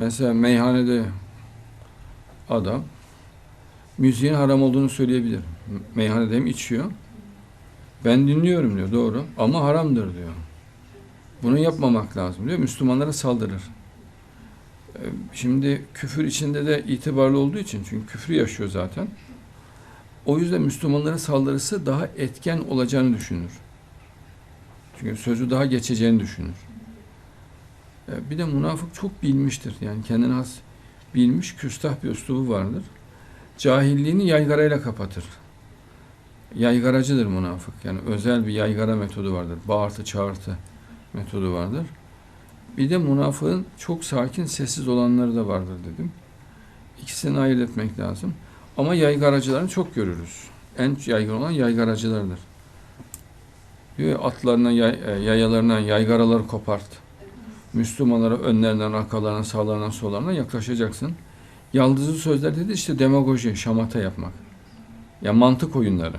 Mesela meyhanede adam müziğin haram olduğunu söyleyebilir. Meyhanede hem içiyor. Ben dinliyorum diyor doğru ama haramdır diyor. Bunu yapmamak lazım diyor. Müslümanlara saldırır. Ee, Şimdi küfür içinde de itibarlı olduğu için çünkü küfrü yaşıyor zaten. O yüzden Müslümanlara saldırısı daha etken olacağını düşünür. Çünkü sözü daha geçeceğini düşünür. Ee, Bir de münafık çok bilmiştir. Yani kendine has bilmiş, küstah bir üslubu vardır. Cahilliğini yaygarayla kapatır. Yaygaracıdır münafık. Yani özel bir yaygara metodu vardır. Bağırtı, çağırtı metodu vardır. Bir de münafığın çok sakin, sessiz olanları da vardır dedim. İkisini ayırt etmek lazım. Ama yaygaracılarını çok görürüz. En yaygın olan yaygaracılardır. Diyor ya, atlarından, yay, e, yayalarından yaygaraları kopart. Müslümanlara önlerinden, arkalarından, sağlarından, sollarından yaklaşacaksın. Yaldızlı sözler dedi işte demagoji, şamata yapmak. Ya mantık oyunları.